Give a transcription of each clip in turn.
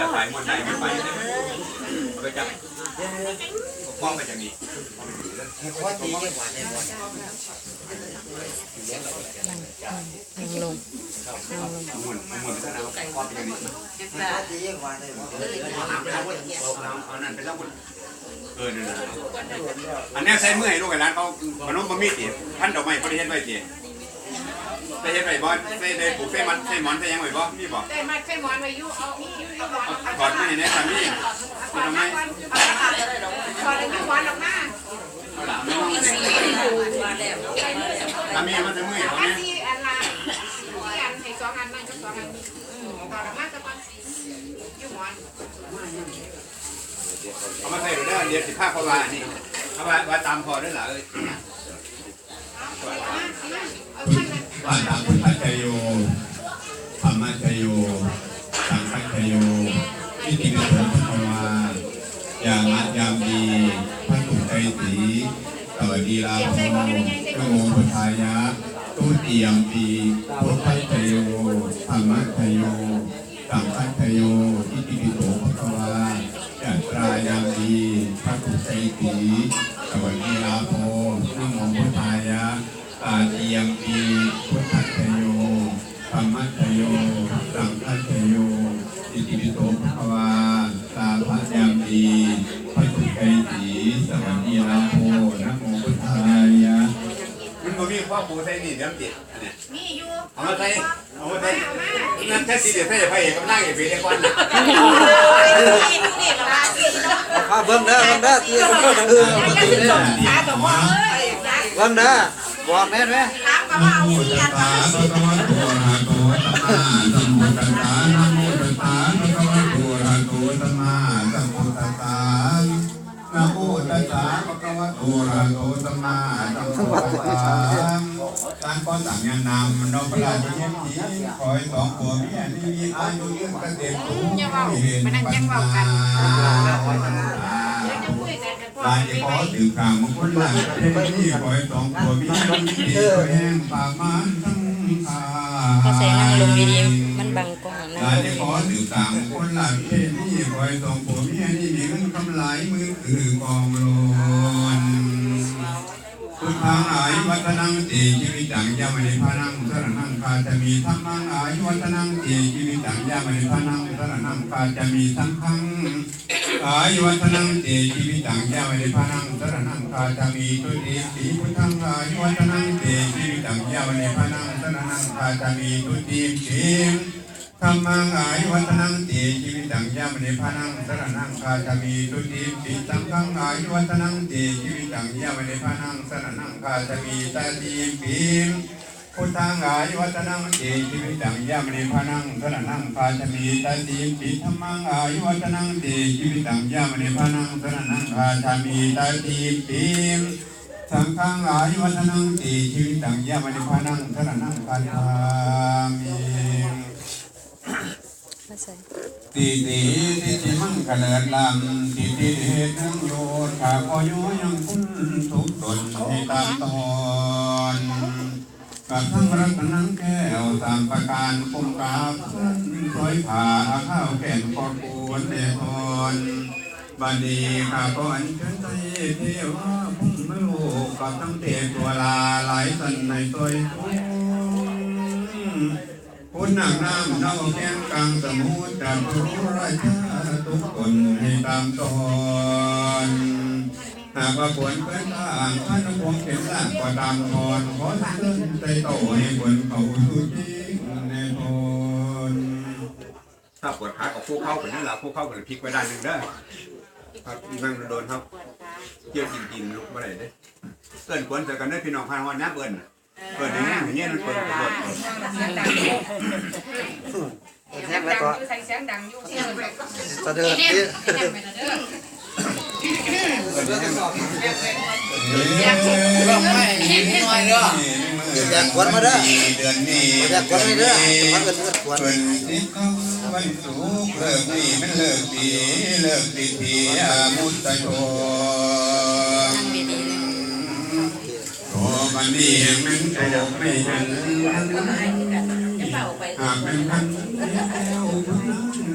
จะขายหมดได้ไม่ไปเอาไปจับป้องไปจากนี้นั่งลงหมุนหมุนถ้าเราป้องไปจากนี้เอาเอานั่นไปแล้วหมดเออนั่นอันนี้ใช้เมื่อยลูกไอ้ร้านเขาขนมบะหมี่เตี๋ยพันดอกไม้เขาได้เฮ็ดไว้ตี ได้เฮ็ดไว้บ่ได้ได้ปลูกเส้มันเส้หมอนเส้ยังไว้บ่มีบ่ได้มาแค่หมอนไว้อยู่เอาอยู่อยู่หมอนถอดไม่ในสามีทำไมถอดอยู่หมอนออกมาเอาล่ะไม่ต้องสามีมันจะมื่อยเขาอันเนี่ยที่อันละที่อันให้สองอันนั่นก็สองอันนี้ถอดออกมาสักวันอยู่หมอนเอามาใส่ดูได้เรียนสิบห้าพอวานี่เอาไว้ไว้ตามพอได้หรอเอ้ย เอา ท่านนั้นว่าพุทธชโยธรรมชโยสังฆชโยอิติปิโสภควายามัดยามดีพระสุใจสีสวัสดีลาภโมกโมพุทายะตุติยมปีพุทธชโยธรรมชโยสังฆชโยอิติปิโสภควายาตรายามดีพระสุใจสีสวัสดีลาภโมนโมพุทายะตาเทียมปี มันก็มีข้อปูใส่นี่เดี๋ยวติดอันเนี้ยมีอยู่เอามาใส่เอามาใส่นั่นแค่สีเดียวใส่พระเอกกับนางเอกเป็นไอ้ควันนะนี่ละว่าสิเนาะมาเบิ่งเด้อเบิ่งเด้อที่เบิ่งเด้อยังจะส่งขาตัวพ่อเอ้ยนะเบิ่งเด้อบอกแม่นไหมถามมาว่าเอาโมที่ตัอัสนสะมาภะคะวะโตอะระหะโตสัมมาสัมพุทธัสสะนะโมตัสสะภะคะวะโตอะระหะโตสัมมาสัมพุทธัสสะนะโม ตัสสะภะคะวะโตอะระหะโตสัมมาสัมพุทธัสสะการก่อตั้งงานนำนพราชเยี่ยมดีขอให้สองผัวเมียนี่มีอายุยืนเกษตรสูงเว้ามันนั่นยังเว้าเดี๋ยวจะคุยกันกับพ่อลายจะขอถือกลางมงคลหลังประเทศนี้ขอให้สองผัวเมียนี่ดียแห่งปากมันทั้งทาพอแสงนั่งลงดีๆมันบังกล้องนั่งลายจะขอถือกลางมงคลหลังประเทศนี้ขอให้สองผัวเมียนี่มีเงินกำไรมือถือกองโลนพุทธั งอายวัฒนังติชีวิตังยามณิพานังสรนังคาจะมีธรรมังอายวัฒนังติชีวิตังยามณิพานังสรนังคาจะมีสังฆังอายุวัฒนังเตชีวิตังยาวเดพานังสรนังคาจามีตุติสีพุทธังอายุวัฒนังเตชีวิตังยาวเดพานังสรนังคาจามีตุติสี ธรรมังอายวัฒนังเตชีวิตังยาวเดพานังสรนังคาจามีตุติสีสังฆังอายวัฒนังเตชีวิตังยาวเดพานังสรนังคาจามีตาตีปีพุทธังอายวัฒนังเตชีวิตังยามณีพานังสรนังคาจะมีตาตีปิธรรมังอายวัฒนังเตชีวิตังยามณีพานังสรนังคาจะมีตาตีปิสังฆังอายวัฒนังเตชีวิตังยามณีพานังสรนังคาจะมี ใส่ตีตีติติมังกะเลิดลำตีตีเหตุนังโยนขาพอโยยังคุณทุกตนให้ตามตอนกับทั้งรัตนังแก้วตามประการคุ้มกราบสวยผ่าข้าวแก่นกอดปวนเดทอนบัดนี้ข้าก็อันเชิญใจเทวาพุ่งมโลกกับทั้งเทตัวลาหลายสันในตัว ทุกคุณนางน้ำน่าแก้งกลางสมุทรจับรู้ราชาทุกคนให้ตามตอนหากว่าควรเพื่อนต่างพระนพงเข็มล่างก็ตามทอนขอเส้นใจโตให้บนเขาสุจิในทนถ้าปวดขากับคู่เข้าไปนั่นแหละคู่เข้าไปพลิกไว้ด้านหนึ่งเด้อครับนั่งโดนครับเกี่ยวกินกินลุกมาได้เด้เกินควรจะกันได้พี่น้องพันวันนะเบิ้ล เปิดอย่างนี้อย่างนี้มันเปิดเปิดเสียงดังอยู่แทงไปต่อใส่เสียงดังอยู่เสียงดังตะเดินที่เสียงไปเด้อเดือนนี้อยากกวนไม่เด้อมันก็กวนเปิดสิบวันสุกเลิกนี่มันเลิกดีเลิกดีทีอามุตตะโชนั่งดีๆเลย โอ้บันนี้มันโตไม่หันหากเป็นพันแล้วบุญ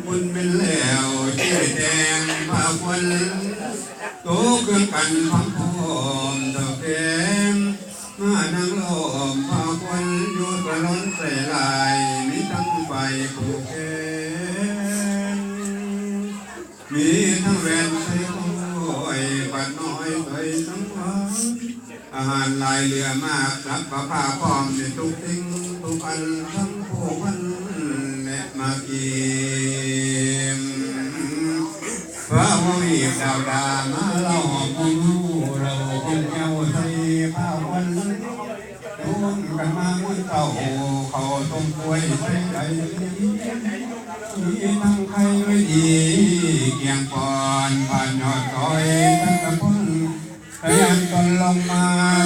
คุณเป็นแล้วชื่อแดงพาวันโตเครื่องกันพังพร้อมตะแกงมานั่งลมพาวันอยู่ตะลนใส่ลายมีทั้งไฟผูกแขนมีทั้งแวนใส่คอยปัดน้อยใส่ทั้งวัน อาหารลายเรือมากรับประพาพร้อมในทุกสิ่งทุกอันทั้งผู้พันและมาเกียมพระวิดาวดามาเล่าผู้รู้เราคงเจ้าใส่ผ้าวันรวมกันมามุนเต่าเขาต้มกล้วยใส่ใจมีทั้งใครไว้ดีเกียงปอนผ่านยอดซอย มตนลงมา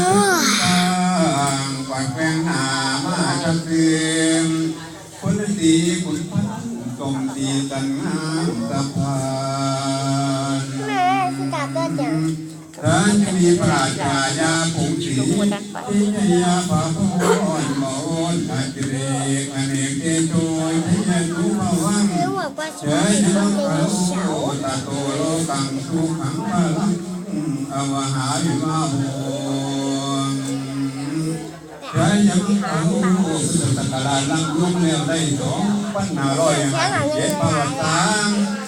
ทุกทางกวาดแควงหามาจับเตือนคนตีขุนพันตมตีตันงามสะพานแม่คือกลับได้จังร้านจะมีพระราชายาผงสีที่ยายาพาพรมอนอาจเรกอเนกเกโชยที่ยาทุภวังหรือบอกว่าเฉฉันยต้ยัองงเป็นเขาเสาตาโตโลกังสุขังพลังอ วหาวิมาโหใครยังเขาสักการะลังลุ่มแล้วได้สองพันห้าร้อยห้าสิบเจ็ดประวัติศาสตร์